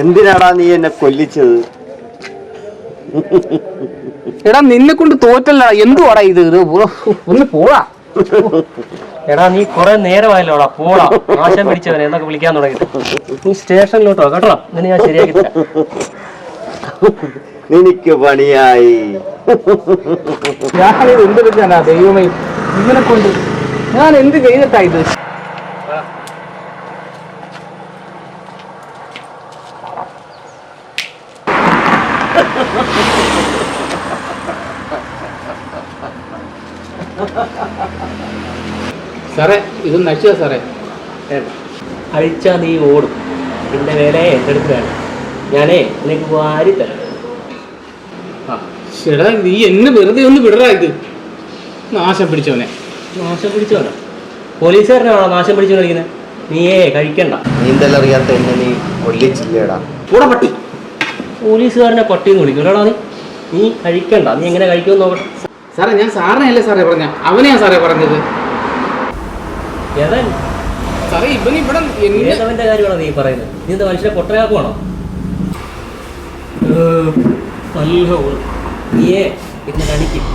എന്തിനാടാ നീ എന്നെ കൊല്ലിച്ചത്? എടാ നിന്നെ കൊണ്ട് തോറ്റല്ല എന്തുവാടാ ഇത്? ഇത് ഒന്ന് പോടാ. എടാ നീ കുറെ നേരമായല്ലോടാ. പോടാ. ആശം പിടിച്ചവനെ എന്നൊക്കെ വിളിക്കാൻ തുടങ്ങി നീ സ്റ്റേഷനിലോട്ടോ കേട്ടോ? നിന്നെ ഞാൻ ശരിയാക്കി എനിക്ക് പണിയായി. പണിയായി ഞാനിത് എന്തെടുക്കാനാ ദൈവമേ ഇവനെ കൊണ്ട് ഞാൻ എന്ത് ചെയ്തിട്ടാ ഇത്? സാറേ ഇത് നശിച്ച സാറേ. അഴിച്ചാ നീ ഓടും. നിന്റെ വേല എന്റെ അടുത്ത് വേണം ഞാനേ നിനക്ക് വാരി തരാം. ചേടാ നീ എന്നെ വെറുതെ ഒന്ന് വിടറാ ഇത്. നാശം പിടിച്ചവനെ. നാശം പിടിച്ചവനോ? പോലീസുകാരനാണോ നാശം പിടിച്ചു കളിക്കുന്നത് നീയേ കഴിക്കണ്ട. നീന്തലറിയാത്ത എന്നെ നീ കൊല്ലിച്ചില്ലേടാ. കൂടെ പട്ടി. പോലീസുകാരനെ പട്ടിന്ന് വിളിക്കൂടാ നീ നീ കഴിക്കണ്ട. നീ എങ്ങനെ കഴിക്കുമെന്ന് നോക്കട്ടെ സാറേ ഞാൻ സാറിനെയല്ലേ സാറേ പറഞ്ഞ? അവനെയാ സാറേ പറഞ്ഞത്. ഏതാ? സാറേ ഇവൻ ഇവിടെ എന്നെ ഏതവന്റെ കാര്യമാണോ നീ പറയുന്നത്? നീ എന്താ മനുഷ്യനെ പൊട്ടയാക്കുവാണോ നല്ല ഓൾ. നീയേ പിന്നെ കണിക്കും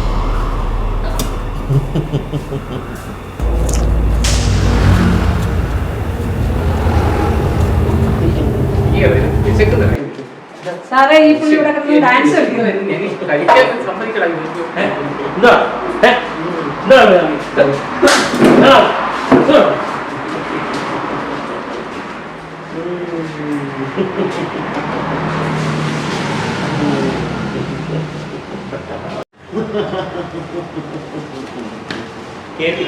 സാറേ ഈ പുള്ളി ഇവിടെ കിടന്ന് ഡാൻസ് കേട്ടി.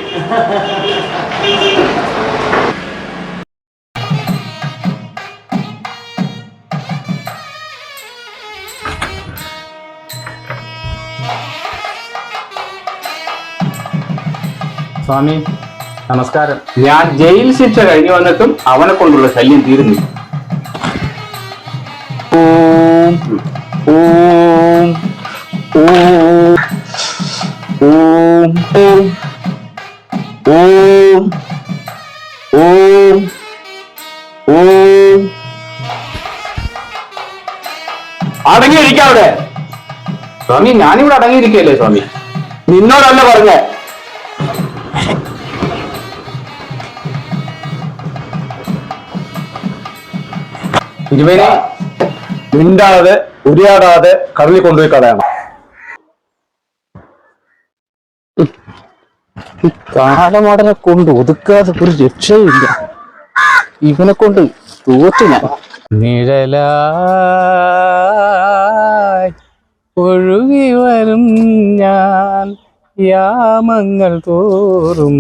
സ്വാമി നമസ്കാരം. ഞാൻ ജയിൽ ശിക്ഷ കഴിഞ്ഞു വന്നിട്ടും അവനെ കൊണ്ടുള്ള ശല്യം തീരുന്നില്ല. ഓം ഓം ഓം ഓം ഓം ഓം ഓം ഓം അടങ്ങിയിരിക്കാം അവിടെ. സ്വാമി ഞാനിവിടെ അടങ്ങിയിരിക്കല്ലേ സ്വാമി? നിന്നോടല്ല പറഞ്ഞേ ഇരുവനെ മിണ്ടാതെ ഉരിയാടാതെ കടലിൽ കൊണ്ടുപോയി കളയണം. കാലമടനെ കൊണ്ട് ഒതുക്കാതെ ഒരു രക്ഷയില്ല ഇവനെ കൊണ്ട് തോറ്റു ഞാൻ. നിഴലായി ഒഴുകി വരും ഞാൻ. യാമങ്ങൾ തോറും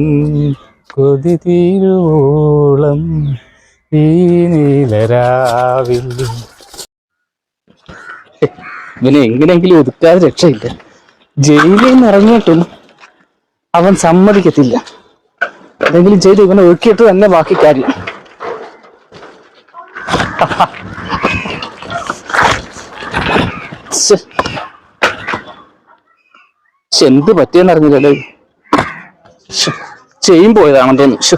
കൊതി തീരുവോളം. ഈ നീലരാവിൽ. ഇവനെ എങ്ങനെയെങ്കിലും ഒതുക്കാതെ രക്ഷയില്ല. ജയിലിൽ നിന്ന് ഇറങ്ങിയിട്ടും അവൻ സമ്മതിക്കത്തില്ല. എന്തെങ്കിലും ചെയ്ത് ഇവനെ ഒഴുക്കിയിട്ട് തന്നെ ബാക്കി കാര്യം. എന്ത് പറ്റിയെന്ന് ചെയ്യും പോയതാണെന്ന് തോന്നുന്നു.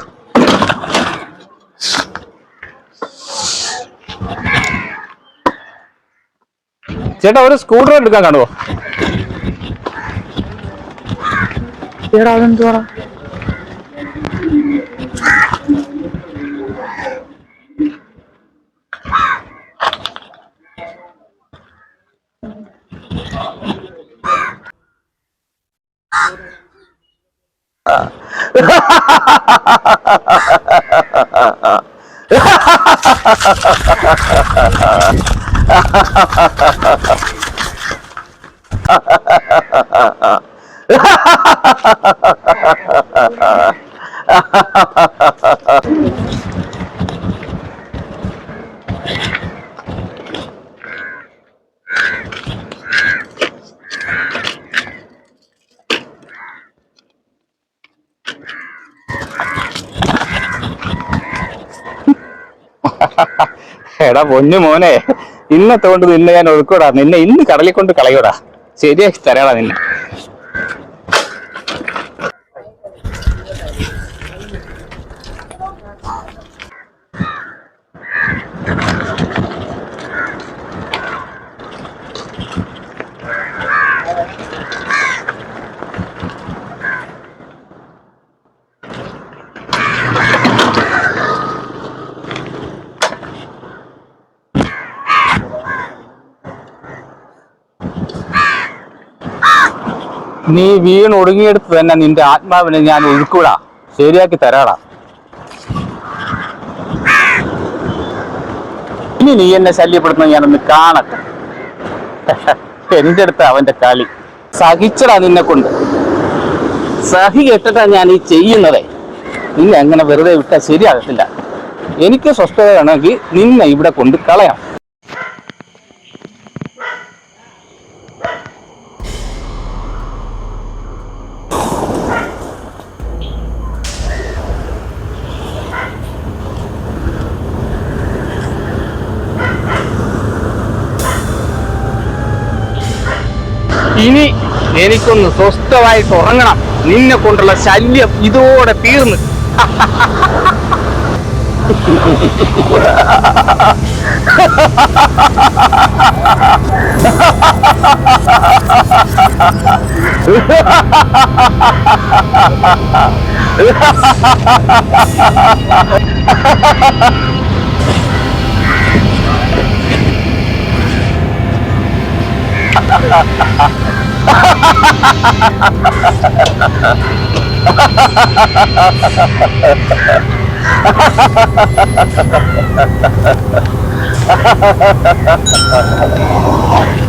ചേട്ടാ ഒരു സ്കൂട്ടർ എടുക്കാൻ കാണുമോ എടാ അതെന്തുവാടാ? എടാ പൊന്നു മോനെ. ഇന്നത്തെ കൊണ്ട് നിന്നെ ഞാൻ ഒഴുക്കോടാ. നിന്നെ ഇന്ന് കടലിൽ കൊണ്ട് കളയോടാ. ശരിയാക്കി തരാടാ നിന്നെ. നീ വീണ് ഒടുങ്ങിയെടുത്ത് തന്നെ നിന്റെ ആത്മാവിനെ ഞാൻ ഒഴുക്കൂടാ ശരിയാക്കി തരാടാ. ഇനി നീ എന്നെ ശല്യപ്പെടുത്തുന്ന ഞാനൊന്ന് കാണട്ടെ. എന്റെ അടുത്ത് അവന്റെ കളി. സഹിച്ചടാ നിന്നെ കൊണ്ട്. സഹി കെട്ടിട്ടാ ഞാൻ ഈ ചെയ്യുന്നതേ. നിന്നെ അങ്ങനെ വെറുതെ വിട്ടാൽ ശരിയാകത്തില്ല. എനിക്ക് സ്വസ്ഥത വേണമെങ്കിൽ നിന്നെ ഇവിടെ കൊണ്ട് കളയാം. ഇനി എനിക്കൊന്ന് സ്വസ്ഥമായിട്ട് ഉറങ്ങണം. നിന്നെ കൊണ്ടുള്ള ശല്യം ഇതോടെ തീർന്ന്. ha ha ha ha Ha ha ha ha ha ha.